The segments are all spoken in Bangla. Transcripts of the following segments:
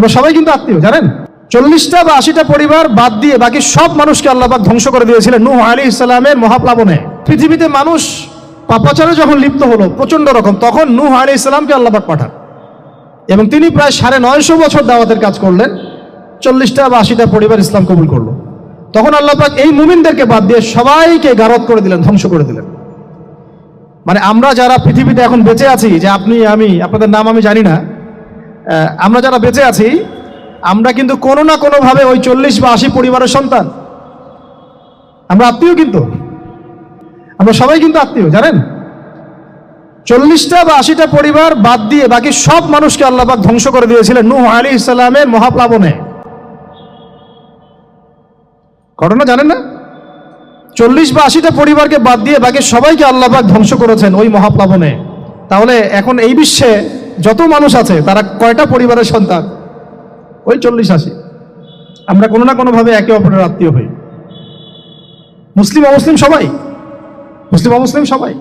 আমরা সবাই কিন্তু আত্মীয়, জানেন? চল্লিশটা বা আশিটা পরিবার বাদ দিয়ে বাকি সব মানুষকে আল্লাহবাক ধ্বংস করে দিয়েছিলেন নূহ আলী ইসলামের মহাপ্লাবনে। পৃথিবীতে মানুষ পাপাচারে যখন লিপ্ত হলো প্রচণ্ড রকম, তখন নূহ আলী ইসলামকে আল্লাহবাক পাঠান। এবং তিনি প্রায় সাড়ে নয়শো বছর দাওয়াতের কাজ করলেন, চল্লিশটা বা আশিটা পরিবার ইসলাম কবুল করল। তখন আল্লাহবাক এই মুমিনদেরকে বাদ দিয়ে সবাইকে গারত করে দিলেন, ধ্বংস করে দিলেন। মানে আমরা যারা পৃথিবীতে এখন বেঁচে আছি, যে আপনি, আমি, আপনাদের নাম আমি জানি না আমরা যারা বেঁচে আছি, আমরা কিন্তু কোনো না কোনোভাবে ওই চল্লিশ বা আশি পরিবারের সন্তান। আমরা আত্মীয় কিন্তু। আমরা সবাই কিন্তু আত্মীয়, জানেন? চল্লিশটা বা আশিটা পরিবার বাদ দিয়ে বাকি সব মানুষকে আল্লাহবাক ধ্বংস করে দিয়েছিলেন নূহ আলী ইসলামের মহাপ্লাবনে। ঘটনা জানেন না? চল্লিশ বা আশিটা পরিবারকে বাদ দিয়ে বাকি সবাইকে আল্লাহবাক ধ্বংস করেছেন ওই মহাপ্লাবনে। তাহলে এখন এই বিশ্বে যত মানুষ আছে, তারা কয়টা পরিবারের সন্তান? ওই চল্লিশ আশি। আমরা কোনো না কোনোভাবে একে অপরের আত্মীয় হই। মুসলিম অমুসলিম সবাই? মুসলিম অমুসলিম সবাই?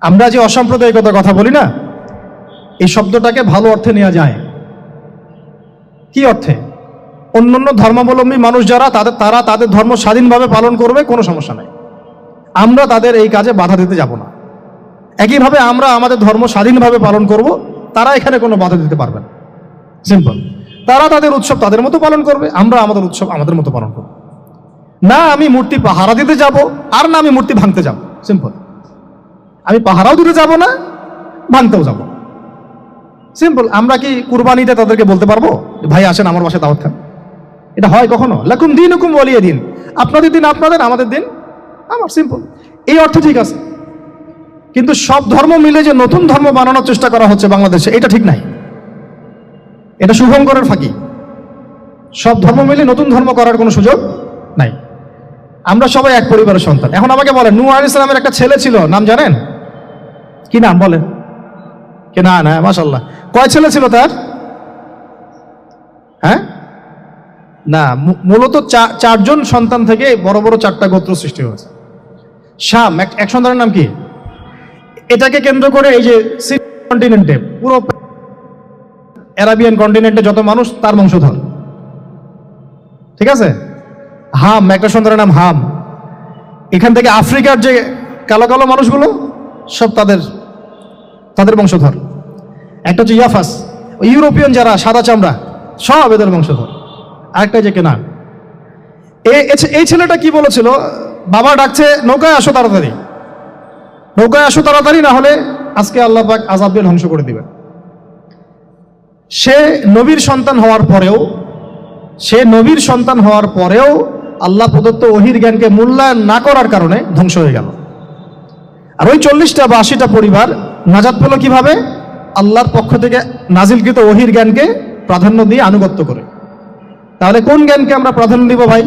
আমরা যে অসাম্প্রদায়িকতার কথা বলি না, এই শব্দটাকে ভালো অর্থে নেওয়া যায়। কি অর্থে? অন্যান্য ধর্মাবলম্বী মানুষ যারা, তাদের, তারা তাদের ধর্ম স্বাধীনভাবে পালন করবে, কোনো সমস্যা নাই। আমরা তাদের এই কাজে বাধা দিতে যাব না। একইভাবে আমরা আমাদের ধর্ম স্বাধীনভাবে পালন করব, তারা এখানে কোনো বাধা দিতে পারবে না। সিম্পল তারা তাদের উৎসব তাদের মতো পালন করবে, আমরা আমাদের উৎসব আমাদের মতো পালন করব। না আমি মূর্তি পাহারা দিতে যাব, আর না আমি মূর্তি ভাঙতে যাব। সিম্পল আমি পাহারাও দিতে যাব না, ভাঙতেও যাব। সিম্পল আমরা কি কুরবানিতে তাদেরকে বলতে পারব, ভাই, আসেন আমার বাসায় দাওয়াত খান এটা হয় কখনো? লাকুম দিন হুকুম বলিয়ে দিন। আপনাদের দিন আপনাদের, আমাদের দিন আমার। সিম্পল এই অর্থ ঠিক আছে। কিন্তু সব ধর্ম মিলে যে নতুন ধর্ম বানানোর চেষ্টা করা হচ্ছে বাংলাদেশে, এটা ঠিক নাই। এটা শুভঙ্করের ফাঁকি। সব ধর্ম মিলে নতুন ধর্ম করার কোনো সুযোগ নাই। আমরা সবাই এক পরিবারের সন্তান। এখন আমাকে বলেন নূহ আলী ইসলামের একটা ছেলে ছিল, নাম জানেন? কি নাম বলেন? কে না না মাসাল্লাহ কয় ছেলে ছিল তার? হ্যাঁ? না মূলত চারজন সন্তান থেকে বড় বড় চারটা গোত্র সৃষ্টি হয়েছে। শাম এক সন্তানের নাম কি? এটাকে কেন্দ্র করে এই যে কন্টিনেন্টে পুরো অ্যারাবিয়ান কন্টিনেন্টে যত মানুষ, তার বংশধর। ঠিক আছে? হাম, একটা সন্তানের নাম হাম। এখান থেকে আফ্রিকার যে কালো কালো মানুষগুলো, সব তাদের তাদের বংশধর। একটা হচ্ছে ইয়াফাস। ইউরোপিয়ান যারা, সাদা চামড়া, সব এদের বংশধর। আরেকটা যে কেনা এই ছেলেটা কি বলেছিল? বাবা ডাকছে, নৌকায় আসো তাড়াতাড়ি। নৌকায় আসো তাড়াতাড়ি, না হলে আজকে আল্লাহ পাক আজাব দিয়ে ধ্বংস করে দিবেন। সে নবীর সন্তান হওয়ার পরেও, সে নবীর সন্তান হওয়ার পরেও আল্লাহ প্রদত্ত ওহির জ্ঞানকে মূল্যায়ন না করার কারণে ধ্বংস হয়ে গেল। আর ওই চল্লিশটা বা আশিটা পরিবার নাজাত পেল কীভাবে? আল্লাহর পক্ষ থেকে নাজিলকৃত ওহির জ্ঞানকে প্রাধান্য দিয়ে আনুগত্য করে। তাহলে কোন জ্ঞানকে আমরা প্রাধান্য দিব ভাই?